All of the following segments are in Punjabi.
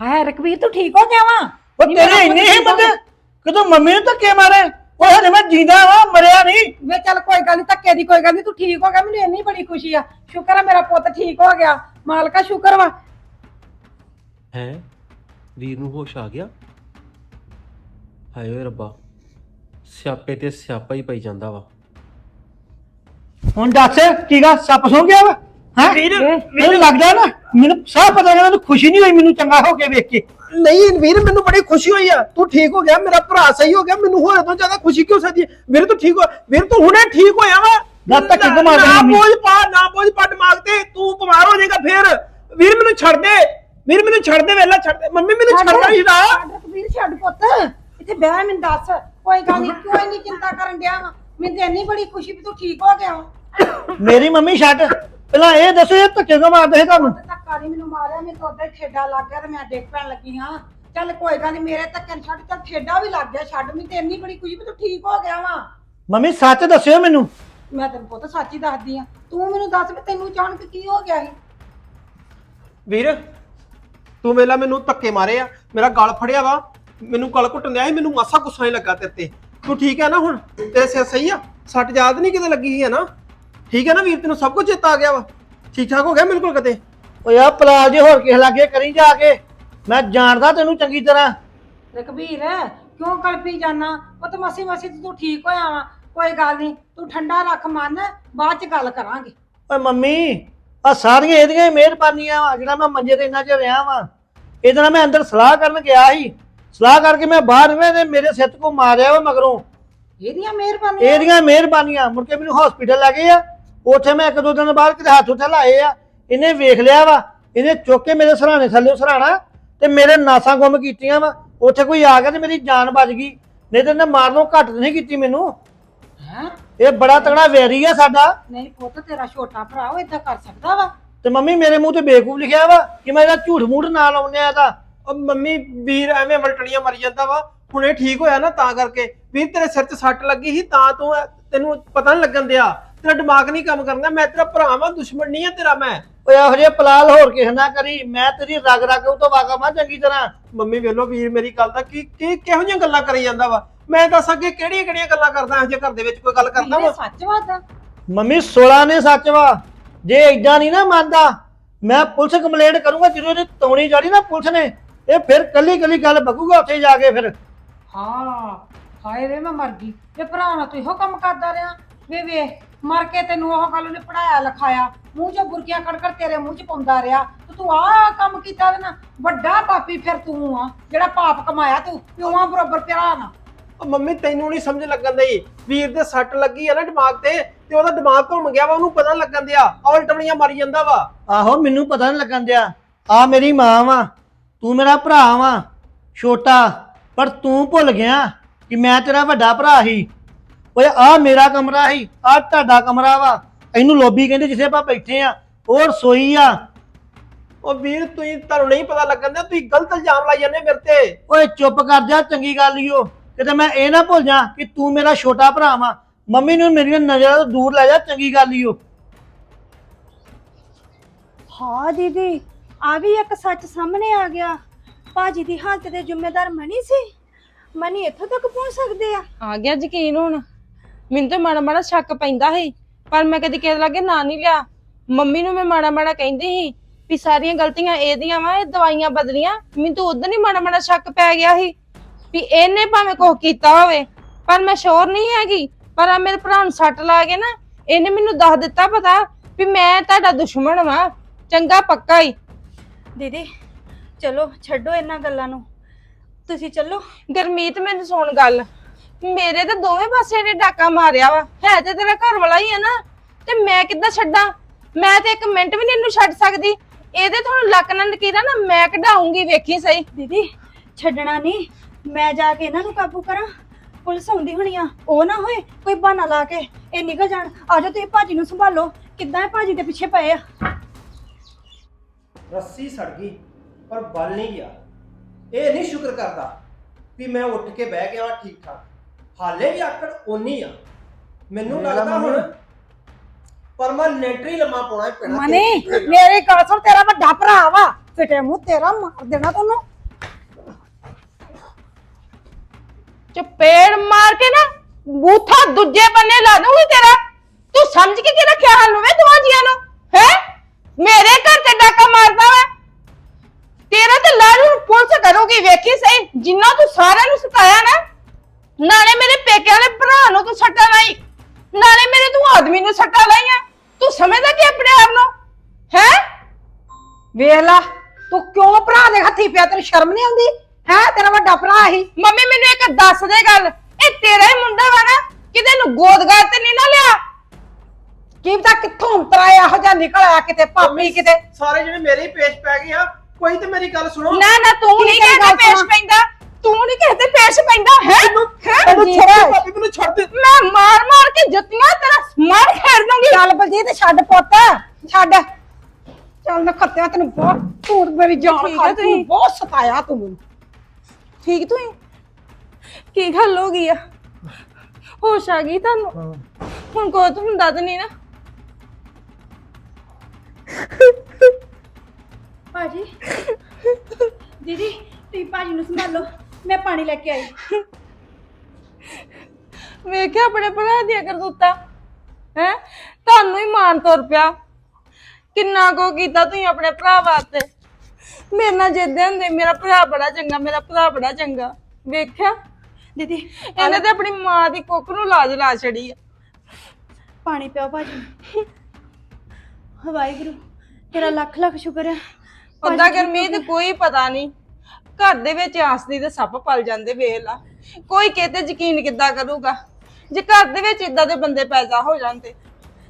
ਹਾਏ ਰਕਬੀਰ ਤੂੰ ਠੀਕ ਹੋ ਗਿਆ ਵਾ? ਉਹ ਤੇਰੇ ਇੰਨੇ ਹੀ ਬੰਦੇ ਕਿਦੋਂ ਮੰਮੀ ਨੂੰ ਧੱਕੇ ਮਾਰੇ? ਉਹ ਹਜੇ ਮੈਂ ਜਿੰਦਾ ਵਾਂ ਮਰਿਆ ਨਹੀਂ ਵੇ ਚੱਲ ਕੋਈ ਗੱਲ ਨਹੀਂ ਧੱਕੇ ਦੀ ਕੋਈ ਗੱਲ ਨਹੀਂ ਤੂੰ ਠੀਕ ਹੋ ਗਿਆ ਮੈਨੂੰ ਇੰਨੀ ਬੜੀ ਖੁਸ਼ੀ ਆ। ਸ਼ੁਕਰ ਆ ਮੇਰਾ ਪੁੱਤ ਠੀਕ ਹੋ ਗਿਆ। ਮਾਲਕਾ ਸ਼ੁਕਰ ਵਾ। ਹੈ? ਵੀਰ ਨੂੰ ਹੋਸ਼ ਆ ਗਿਆ? ਹਾਏ ਓਏ ਰੱਬਾ ਸਿਆਪੇ ਤੇ ਸਿਆਪਾ ਹੀ ਪਈ ਜਾਂਦਾ ਵਾ। ਹੁਣ ਦੱਸ ਕੀ ਗਾ ਸੱਪ ਸੌ ਗਿਆ ਵਾ? ਹੈ? ਵੀਰ, ਮੈਨੂੰ ਲੱਗਦਾ ਨਾ ਮੈਨੂੰ ਸਾਹ ਪਤਾ ਲੱਗਾ ਮੈਨੂੰ ਖੁਸ਼ੀ ਨਹੀਂ ਹੋਈ ਮੈਨੂੰ ਚੰਗਾ ਹੋ ਕੇ ਵੇਖ ਕੇ। ਨਹੀਂ ਵੀਰ ਮੈਨੂੰ ਬੜੀ ਖੁਸ਼ੀ ਹੋਈ ਆ। ਤੂੰ ਠੀਕ ਹੋ ਗਿਆ ਮੇਰਾ ਭਰਾ ਸਹੀ ਹੋ ਗਿਆ ਮੈਨੂੰ ਹੋਰ ਤੋਂ ਜ਼ਿਆਦਾ ਖੁਸ਼ੀ ਕਿਉਂ ਸਕਦੀ ਹੈ? ਵੀਰ ਤੂੰ ਠੀਕ ਹੋ ਵੀਰ ਤੂੰ ਹੁਣੇ ਠੀਕ ਹੋਇਆ ਵਾ? ਨਾ ਧੱਕੇ ਕਿਉਂ ਮਾਰਦਾ ਨਾ ਮੰਮੀ? ਬੋਝ ਪਾ ਨਾ ਬੋਝ ਪਾ ਦਿਮਾਗ ਤੇ ਤੂੰ ਬਿਮਾਰ ਹੋ ਜਾਏਗਾ ਫੇਰ। ਵੀਰ ਮੈਨੂੰ ਛੱਡ ਦੇ। ਵੀਰ ਮੈਨੂੰ ਛੱਡ ਦੇ ਵੇਲਾ ਛੱਡ ਦੇ। ਮੰਮੀ ਮੈਨੂੰ ਹੀ ਨਾ ਛੱਡ ਰਕਬੀਰ ਛੱਡ ਪੁੱਤ। ਇੱਥੇ ਬਹਿ ਮੈਨੂੰ ਦੱਸ। ਕੋਈ ਗੱਲ ਨਹੀਂ ਕਿਉਂ ਇੰਨੀ ਚਿੰਤਾ ਕਰਨ ਡਿਆ ਵਾ? ਮੈਨੂੰ ਤੇ ਇੰਨੀ ਬੜੀ ਖੁਸ਼ੀ ਵੀ ਤੂੰ ਠੀਕ ਹੋ ਗਿਆ ਵਾ। ਮੇਰੀ ਮੰਮੀ ਛੱਡ। ਪਹਿਲਾਂ ਇਹ ਦੱਸੋ ਇਹ ਧੱਕੇ ਕਿਉਂ ਮਾਰਦੇ ਸੀ ਤੁਹਾਨੂੰ? ਤੇ ਧੱਕਾ ਨਹੀਂ ਮੈਨੂੰ ਮਾਰਿਆ ਮੈਨੂੰ ਤਾਂ ਉਦਾਂ ਹੀ ਠੇਡਾ ਲੱਗ ਗਿਆ ਤੇ ਮੈਂ ਡਿੱਗ ਪੈਣ ਲੱਗੀ ਹਾਂ। ਚੱਲ ਕੋਈ ਗੱਲ ਨਹੀਂ ਮੇਰੇ ਧੱਕੇ ਨਾਲ ਛੱਡ ਚੱਲ ਠੇਡਾ ਵੀ ਲੱਗ ਗਿਆ ਛੱਡ ਮੈਨੂੰ ਤੇ ਇੰਨੀ ਬੜੀ ਖੁਸ਼ੀ ਵੀ ਤੂੰ ਠੀਕ ਹੋ ਗਿਆ ਵਾ। ਮੰਮੀ ਸੱਚ ਦੱਸਿਓ ਮੈਨੂੰ। ਮੈਂ ਤੈਨੂੰ ਪੁੱਤ ਸੱਚ ਹੀ ਦੱਸਦੀ ਆ ਤੂੰ ਮੈਨੂੰ ਦੱਸ ਵੀ ਤੈਨੂੰ ਅਚਾਨਕ ਕੀ ਹੋ ਗਿਆ ਸੀ? ਵੀਰ ਤੂੰ ਵੇਲਾ ਮੈਨੂੰ ਧੱਕੇ ਮਾਰੇ ਆ ਮੇਰਾ ਗਲ ਫੜਿਆ ਵਾ। ਮੈਨੂੰ ਗਲ ਘੁੱਟਣ ਦਿਆ ਸੀ ਮੈਨੂੰ ਮਾਸਾ ਗੁੱਸਾ ਨਹੀਂ ਲੱਗਾ ਤੇਰੇ ਤੇ। ਤੂੰ ਠੀਕ ਹੈ ਨਾ ਹੁਣ? ਤੇਰੇ ਸਿਰ ਸਹੀ ਆ? ਸੱਟ ਯਾਦ ਨਹੀਂ ਕਿਤੇ ਲੱਗੀ ਸੀ ਹੈ ਨਾ? ਠੀਕ ਹੈ ਨਾ ਵੀਰ ਤੈਨੂੰ ਸਭ ਕੁਝ ਚੇਤਾ ਆ ਗਿਆ ਵਾ। ਠੀਕ ਠਾਕ ਹੋ ਗਿਆ ਬਿਲਕੁਲ ਕਿਤੇ ਓਏ ਆ ਪਲਾਲ ਜੇ ਹੋਰ ਕਿਸੇ ਲਾਗੇ ਕਰੀ ਜਾ ਕੇ। ਮੈਂ ਜਾਣਦਾ ਤੈਨੂੰ ਚੰਗੀ ਤਰ੍ਹਾਂ। ਰਕਬੀਰ ਕਿਉਂ ਕਲਪੀ ਜਾਣਾ ਉਹ ਤਾਂ ਮਸੀ ਮਸੀ ਤੂੰ ਠੀਕ ਹੋਇਆ ਵਾ। ਕੋਈ ਗੱਲ ਨਹੀਂ ਤੂੰ ਠੰਡਾ ਰੱਖ ਮਨ ਬਾਅਦ ਚ ਗੱਲ ਕਰਾਂਗੇ। ਓਏ ਮੰਮੀ ਆ ਸਾਰੀਆਂ ਇਹਦੀਆਂ ਹੀ ਮਿਹਰਬਾਨੀਆਂ ਵਾ ਜਿਹੜਾ ਮੈਂ ਮੰਜੇ ਤੇ ਇੰਨਾ ਚਿਰ ਰਿਹਾ ਵਾਂ। ਇਹਦੇ ਨਾਲ ਮੈਂ ਅੰਦਰ ਸਲਾਹ ਕਰਨ ਗਿਆ ਸੀ। ਸਲਾਹ ਕਰਕੇ ਮੈਂ ਬਾਹਰ ਵੇ ਨੇ ਮੇਰੇ ਸਿੱਤ ਕੋ ਮਾਰਿਆ ਵਾ ਮਗਰੋਂ। ਇਹਦੀਆਂ ਮਿਹਰਬਾਨੀਆਂ? ਇਹਦੀਆਂ ਮਿਹਰਬਾਨੀਆਂ ਮੁੜ ਕੇ ਮੈਨੂੰ ਹਸਪੀਟਲ ਲੈ ਗਏ ਆ। ਉੱਥੇ ਮੈਂ ਇੱਕ ਦੋ ਦਿਨ ਬਾਅਦ ਕਿਤੇ ਹੱਥ ਉੱਥੇ ਲਾਏ ਆ। ਇਹਨੇ ਵੇਖ ਲਿਆ ਵਾ ਇਹਨੇ ਚੁੱਕ ਕੇ ਮੇਰੇ ਸਰਾਣੇ ਥੱਲੇ ਸਰਾਣਾ ਤੇ ਮੇਰੇ ਨਾਸਾਂ ਗੁੰਮ ਕੀਤੀਆਂ ਵਾ। ਉੱਥੇ ਕੋਈ ਆ ਗਿਆ ਤੇ ਮੇਰੀ ਜਾਨ ਬਚ ਗਈ। ਨਹੀਂ ਤੇ ਇਹਨੇ ਮਾਰਨੋਂ ਘੱਟ ਨਹੀਂ ਕੀਤੀ ਮੈਨੂੰ। ਹੈ? ਇਹ ਬੜਾ ਤਗੜਾ ਵੈਰੀ ਆ ਸਾਡਾ। ਨਹੀਂ ਪੁੱਤ ਤੇਰਾ ਛੋਟਾ ਭਰਾ ਉਹ ਇਦਾਂ ਕਰ ਸਕਦਾ ਵਾ। ਤੇ ਮੰਮੀ ਮੇਰੇ ਮੂੰਹ ਤੇ ਬੇਕੂਫ ਲਿਖਿਆ ਵਾ ਕਿ ਮੈਂ ਇਹਦਾ ਝੂਠ ਮੂਠ ਨਾ ਲਾਉਂਦੇ ਆ ਇਹਦਾ। ਉਹ ਮੰਮੀ ਵੀਰ ਐਵੇਂ ਮਲਟਣੀਆਂ ਮਰੀ ਜਾਂਦਾ ਵਾ। ਹੁਣੇ ਠੀਕ ਹੋਇਆ ਨਾ ਤਾਂ ਕਰਕੇ। ਵੀਰ ਤੇਰੇ ਸਿਰ 'ਚ ਸੱਟ ਲੱਗੀ ਸੀ ਤਾਂ ਤੂੰ ਐ- ਤੈਨੂੰ ਪਤਾ ਨਹੀਂ ਲੱਗਣ ਦਿਆ। ਤੇਰਾ ਦਿਮਾਗ ਨਹੀਂ ਕੰਮ ਕਰਦਾ ਮੈਂ ਤੇਰਾ ਭਰਾ ਵਾਂ ਦੁਸ਼ਮਣ ਨਹੀਂ ਆ ਤੇਰਾ ਮੈਂ। ਓਏ ਇਹੋ ਜਿਹੇ ਪਲਾਲ ਹੋਰ ਕਿਸੇ ਨਾ ਕਰੀ? ਮੈਂ ਤੇਰੀ ਰਗ ਰਗ ਉਹ ਤੋਂ ਵਾਕਫ ਆ ਚੰਗੀ ਤਰ੍ਹਾਂ। ਮੰਮੀ ਵੇਲੋ ਵੀਰ ਮੇਰੀ ਗੱਲ ਦਾ ਕੀ ਕੀ ਕਿਹੋ ਜਿਹੀਆਂ ਗੱਲਾਂ ਕਰੀ ਜਾਂਦਾ ਵਾ? ਮੈਂ ਦੱਸ ਅੱਗੇ ਕਿਹੜੀਆਂ ਕਿਹੜੀਆਂ ਗੱਲਾਂ ਕਰਦਾ ਇਹੋ ਜਿਹੇ ਘਰ ਦੇ ਵਿੱਚ ਕੋਈ ਗੱਲ ਕਰਦਾ ਵਾ? ਸੱਚ ਵਾਦਾ ਮੰਮੀ 16 ਨੇ ਸੱਚ ਵਾ। ਜੇ ਏਦਾਂ ਨਹੀਂ ਨਾ ਮੰਨਦਾ ਮੈਂ ਪੁਲਿਸ ਕੰਪਲੇਂਟ ਕਰੂੰਗਾ ਜਦੋਂ ਇਹਦੀ ਤੌਣੀ ਜਾੜੀ ਨਾ ਪੁਲਿਸ ਨੇ। ਇਹ ਫਿਰ ਕੱਲੀ ਕੱਲੀ ਗੱਲ ਬਕੂਗਾ ਉੱਥੇ ਜਾ ਕੇ ਫਿਰ। ਹਾਂ ਹਾਏ ਵੇ ਮੈਂ ਮਰ ਗਈ। ਤੇ ਭਰਾ ਨਾਲ ਤੂੰ ਇਹੋ ਕੰਮ ਕਰਦਾ ਰਿਹਾ ਵੇ ਵੇ ਮਰ ਕੇ ਤੈਨੂੰ ਉਹ ਗੱਲ ਉਹਨੇ ਪੜਾਇਆ ਲਿਖਾਇਆ। ਮੂੰਹ ਚੋਂ ਬੁਰਕੀਆਂ ਕੱਢ ਕੱਢ ਤੇਰੇ ਮੂੰਹ ਚ ਪਾਉਂਦਾ ਰਿਹਾ। ਤੇ ਤੂੰ ਆਹ ਕੰਮ ਕੀਤਾ ਤੇ ਨਾ ਵੱਡਾ ਪਾਪੀ ਫਿਰ ਤੂੰ ਆ ਜਿਹੜਾ ਪਾਪ ਕਮਾਇਆ ਤੂੰ ਪਿਓਾਂ ਬਰੋਬਰ ਪਿਆਰਾ ਨਾ। ਉਹ ਮੰਮੀ ਤੈਨੂੰ ਨਹੀਂ ਸਮਝ ਲੱਗਣ ਦਈ ਵੀਰ ਦੇ ਸੱਟ ਲੱਗੀ ਆ ਨਾ ਦਿਮਾਗ ਤੇ ਤੇ ਉਹਦਾ ਦਿਮਾਗ ਘੁੰਮ ਗਿਆ ਵਾ ਉਹਨੂੰ ਪਤਾ ਨੀ ਲੱਗਣ ਦਿਆ। ਉਲਟਵਣੀਆਂ ਮਾਰੀ ਜਾਂਦਾ ਵਾ। ਆਹੋ ਮੈਨੂੰ ਪਤਾ ਨਹੀਂ ਲੱਗਣ ਦਿਆ। ਆ ਮੇਰੀ ਮਾਂ ਵਾ ਤੂੰ ਮੇਰਾ ਭਰਾ ਵਾ ਛੋਟਾ। ਪਰ ਤੂੰ ਭੁੱਲ ਗਿਆ ਕਿ ਮੈਂ ਤੇਰਾ ਵੱਡਾ ਭਰਾ ਸੀ। ਓਏ ਆ ਮੇਰਾ ਕਮਰਾ ਸੀ ਆ ਤੁਹਾਡਾ ਕਮਰਾ ਵਾ। ਇਹਨੂੰ ਲੋਬੀ ਕਹਿੰਦੇ ਜਿੱਥੇ ਆਪਾਂ ਬੈਠੇ ਆ। ਉਹ ਰਸੋਈ ਆ। ਉਹ ਵੀਰ ਤੁਸੀਂ ਤੁਹਾਨੂੰ ਨਹੀਂ ਪਤਾ ਲੱਗਣ ਦਿਆ ਤੁਸੀਂ ਗਲਤ ਇਲਜ਼ਾਮ ਲਾਈ ਜਾਂਦੇ ਮੇਰੇ ਤੇ। ਓਏ ਚੁੱਪ ਕਰ ਜਾ ਚੰਗੀ ਗੱਲ ਈ ਓ। ਕਿਤੇ ਮੈਂ ਇਹ ਨਾ ਭੁੱਲ ਜਾ ਕਿ ਤੂੰ ਮੇਰਾ ਛੋਟਾ ਭਰਾ ਵਾ। ਮੰਮੀ ਨੂੰ ਮੇਰੀਆਂ ਨਜ਼ਰਾਂ ਤੋਂ ਦੂਰ ਲੈ ਜਾ ਚੰਗੀ ਗੱਲ ਈ ਓ। ਹਾਂ ਦੀਦੀ ਆ ਵੀ ਇੱਕ ਸੱਚ ਸਾਹਮਣੇ ਆ ਗਿਆ। ਭਾਜੀ ਦੀ ਹਾਲਤ ਦੇ ਜ਼ਿੰਮੇਦਾਰ ਮਨੀ ਸੀ। ਮਨੀ ਇੱਥੋਂ ਤੱਕ ਪਹੁੰਚ ਸਕਦੇ ਆ। ਆ ਗਿਆ ਯਕੀਨ ਹੁਣ। ਮੈਨੂੰ ਤੇ ਮਾੜਾ ਮਾੜਾ ਸ਼ੱਕ ਪੈਂਦਾ ਸੀ ਪਰ ਮੈਂ ਕਦੀ ਕਿਸੇ ਲਾਗੇ ਨਾਂ ਨਹੀਂ ਲਿਆ। ਮੰਮੀ ਨੂੰ ਮੈਂ ਮਾੜਾ ਮਾੜਾ ਕਹਿੰਦੀ ਸੀ ਵੀ ਸਾਰੀਆਂ ਗਲਤੀਆਂ ਇਹਦੀਆਂ ਵਾ ਇਹ ਦਵਾਈਆਂ ਬਦਲੀਆਂ। ਮੈਨੂੰ ਤਾਂ ਉਦੋਂ ਹੀ ਮਾੜਾ ਮਾੜਾ ਸ਼ੱਕ ਪੈ ਗਿਆ ਸੀ ਵੀ ਇਹਨੇ ਭਾਵੇਂ ਕੁਝ ਕੀਤਾ ਹੋਵੇ ਪਰ ਮੈਂ ਸ਼ੋਰ ਨਹੀਂ ਹੈਗੀ। ਪਰ ਆ ਮੇਰੇ ਭਰਾ ਨੂੰ ਸੱਟ ਲਾ ਕੇ ਨਾ ਇਹਨੇ ਮੈਨੂੰ ਦੱਸ ਦਿੱਤਾ ਪਤਾ ਵੀ ਮੈਂ ਤੁਹਾਡਾ ਦੁਸ਼ਮਣ ਵਾਂ। ਚੰਗਾ ਪੱਕਾ ਹੀ। ਦੀਦੀ ਚਲੋ ਛੱਡੋ ਇਹਨਾਂ ਗੱਲਾਂ ਨੂੰ। ਤੁਸੀਂ ਚੱਲੋ। ਗਰਮੀਤ ਮੈਨੂੰ ਸੁਣ ਗੱਲ। ਮੇਰੇ ਤਾਂ ਦੋਵੇਂ ਪਾਸੇ ਨੇ ਡਾਕਾ ਮਾਰਿਆ ਵਾ। ਹੈ ਤੇ ਤੇਰਾ ਘਰ ਵਾਲਾ ਹੀ ਆ ਨਾ। ਤੇ ਮੈਂ ਕਿੱਦਾਂ ਛੱਡਾਂ? ਮੈਂ ਤੇ ਇੱਕ ਮਿੰਟ ਵੀ ਨਹੀਂ ਇਹਨੂੰ ਛੱਡ ਸਕਦੀ। ਇਹਦੇ ਤੋਂ ਲੱਕ ਨਾਲ ਨਕੀਰਾ ਨਾ ਮੈਂ ਕਢਾਉਂਗੀ ਵੇਖੀ ਸਹੀ। ਦੀਦੀ ਛੱਡਣਾ ਨਹੀਂ ਮੈਂ ਜਾ ਕੇ ਇਹਨਾਂ ਨੂੰ ਕਾਬੂ ਕਰਾਂ। ਪੁਲਿਸ ਆਉਂਦੀ ਹੋਣੀ ਆ। ਉਹ ਨਾ ਹੋਏ ਕੋਈ ਬਹਾਨਾ ਲਾ ਕੇ। ਇਹ ਨਿਕਲ ਜਾਣ। ਆਜੋ ਤੁਸੀਂ ਭਾਜੀ ਨੂੰ ਸੰਭਾਲੋ। ਕਿੱਦਾਂ ਇਹ ਭਾਜੀ ਦੇ ਪਿੱਛੇ ਪਏ ਆ? ਰੱਸੀ ਸੜ ਗਈ ਪਰ ਬਲ ਨਹੀਂ ਗਿਆ। ਇਹ ਨਹੀਂ ਸ਼ੁਕਰ ਕਰਦਾ ਵੀ ਮੈਂ ਉੱਠ ਕੇ ਬਹਿ ਗਿਆ ਠੀਕ ਠਾਕ ਹਾਲੇ ਵੀ ਆਕੜ ਉਨੀ ਆ। ਮੈਨੂੰ ਮੇਰਾ ਲੱਗਦਾ ਹੁਣ ਮੰਮੀ- ਪਰਮਾਨੈਂਟਲੀ ਲੰਮਾ ਪਾਉਣਾ ਹੀ ਪੈਣਾ। ਮਨੀ ਤੇਰੇ- ਮੇਰੀ ਗੱਲ ਸੁਣ ਤੇਰਾ ਵੱਡਾ ਭਰਾ ਵਾ। ਫਿੱਟੇ ਮੂੰਹ ਤੇਰਾ ਮਾਰ ਦੇਣਾ ਤੈਨੂੰ। ਚਪੇੜ ਮਾਰ ਕੇ ਨਾ ਬੂਥਾ ਦੂਜੇ ਬੰਨੇ ਲਾ ਦੂੰਗੀ ਤੇਰਾ। ਤੂੰ ਸਮਝ ਕੇ ਕੀ ਰੱਖਿਆ ਹਾਨੂੰ ਵੇ ਦੋਹਾਂ ਜੀਆਂ ਨੂੰ? ਹੈ? ਮੇਰੇ ਘਰ ਤੇ ਡਾਕਾ ਮਾਰਦਾ ਵਾ। ਤੇਰਾ ਤੇ ਲਾਰੂ ਪੁਲਿਸ ਕਰੂਗੀ ਵੇਖੀ ਸਹੀ। ਜਿੰਨਾ ਤੂੰ ਸਾਰਿਆਂ ਨੂੰ ਸਤਾਇਆ ਨਾ ਨਾਲੇ ਮੇਰੇ ਪੇਕਿਆਂ ਦੇ ਭਰਾ ਨੂੰ ਤੂੰ ਸੱਟਾ ਲਾਈ। ਨਾਲੇ ਮੇਰੇ ਤੂੰ ਆਦਮੀ ਨੂੰ ਸੱਟਾ ਲਾਈਆਂ। ਤੂੰ ਸਮਝਦਾ ਕਿ ਆਪਣੇ ਆਪ ਨੂੰ? ਹੈ? ਵੇਖ ਲਾ ਤੂੰ ਕਿਉਂ ਭਰਾ ਦੇ ਹੱਥੀ ਪਿਆ? ਤੈਨੂੰ ਸ਼ਰਮ ਨਹੀਂ ਆਉਂਦੀ? ਹੈ? ਤੇਰਾ ਵੱਡਾ ਭਰਾ ਹੀ। ਮੰਮੀ ਮੈਨੂੰ ਇੱਕ ਦੱਸ ਦੇ ਗੱਲ। ਇਹ ਤੇਰਾ ਹੀ ਮੁੰਡਾ ਵਾ ਨਾ ਕਿਤੇ ਨੂੰ ਗੋਦਗਾਰ ਤੇ ਨਹੀਂ ਨਾ ਲਿਆ? ਕੀ ਪਤਾ ਕਿੱਥੋਂ ਉਤਰਾ ਇਹੋ ਜਿਹਾ ਨਿਕਲ ਆਇਆ ਕਿਤੇ ਭਾਬੀ ਕਿਤੇ। ਸਾਰੇ ਜਿਹੜੇ ਮੇਰੇ ਹੀ ਪੇਸ਼ ਪੈ ਗਏ ਆ ਕੋਈ ਤੇ ਮੇਰੀ ਗੱਲ ਸੁਣੋ। ਨਾ ਨਾ ਤੂੰ ਨਹੀਂ ਕਹਿੰਦਾ ਪੇਸ਼? ਪੈਂਦਾ। ਤੂੰ ਨਹੀਂ ਕਹਿੰਦੇ ਪੇਸ਼ ਪੈਂਦਾ? ਹੈ? ਮੈਨੂੰ ਬਲਜੀਤ। ਛੱਡ ਦੇ ਭਾਬੀ ਮੈਨੂੰ ਛੱਡ ਦੇ। ਮੈਂ ਮਾਰ ਮਾਰ ਕੇ ਜੁੱਤੀਆਂ ਤੇਰਾ ਮਾਰ ਖੇਡ ਦੂੰਗੀ। ਚੱਲ ਬਲਜੀਤ ਛੱਡ ਪੁੱਤ। ਛੱਡ। ਚੱਲ ਮੈਂ ਖੱਤਿਆ ਤੈਨੂੰ ਬਹੁਤ ਝੂਠ ਮੇਰੀ ਜਾਨ ਖਾ ਤੂੰ। ਬਹੁਤ ਸਤਾਇਆ ਤੂੰ ਮੈਨੂੰ। ਠੀਕ ਤੂੰ ਹੀ? ਕੀ ਗੱਲ ਹੋ ਗਈ ਆ? ਹੋਸ਼ ਆ ਗਈ ਤੁਹਾਨੂੰ? ਹੁਣ ਕੋਈ ਤਾਂ ਹੁੰਦਾ ਤਾਂ ਨਹੀਂ ਨਾ। ਭਾਜੀ। ਦੀਦੀ ਤੁਸੀਂ ਭਾਜੀ ਨੂੰ ਸੰਭਾਲੋ। ਮੈਂ ਪਾਣੀ ਲੈ ਕੇ ਆਈ। ਵੇਖਿਆ ਆਪਣੇ ਭਰਾ ਦੀਆਂ ਕਰਤੂਤਾਂ? ਹੈ? ਤੁਹਾਨੂੰ ਹੀ ਮਾਨ ਤੁਰ ਪਿਆ। ਕਿੰਨਾ ਕੋ ਕੀਤਾ ਤੁਸੀਂ ਆਪਣੇ ਭਰਾ ਵਾਸਤੇ? ਮੇਰੇ ਨਾਲ ਜਿੱਦੇ ਹੁੰਦੇ ਮੇਰਾ ਭਰਾ ਬੜਾ ਚੰਗਾ ਮੇਰਾ ਭਰਾ ਬੜਾ ਚੰਗਾ। ਵੇਖਿਆ? ਦੀਦੀ ਇਹਨੇ ਤੇ ਆਪਣੀ ਮਾਂ ਦੀ ਕੁੱਖ ਨੂੰ ਲਾਜ ਲਾ ਛੜੀ ਆ। ਪਾਣੀ ਪਿਓ ਭਾਜੀ। ਵਾਹਿਗੁਰੂ ਤੇਰਾ ਲੱਖ ਲੱਖ ਸ਼ੁਕਰ ਹੈ ਉਦਾਂ ਗਰਮੀ ਤੇ ਕੋਈ ਪਤਾ ਨਹੀਂ। ਘਰ ਦੇ ਵਿੱਚ ਆਸਦੀ ਦੇ ਸੱਪ ਪਲ ਜਾਂਦੇ ਵੇਖ ਲਾ। ਕੋਈ ਕਿਤੇ ਯਕੀਨ ਕਿੱਦਾਂ ਕਰੂਗਾ? ਜੇ ਘਰ ਦੇ ਵਿੱਚ ਇਦਾਂ ਦੇ ਬੰਦੇ ਪੈਦਾ ਹੋ ਜਾਂਦੇ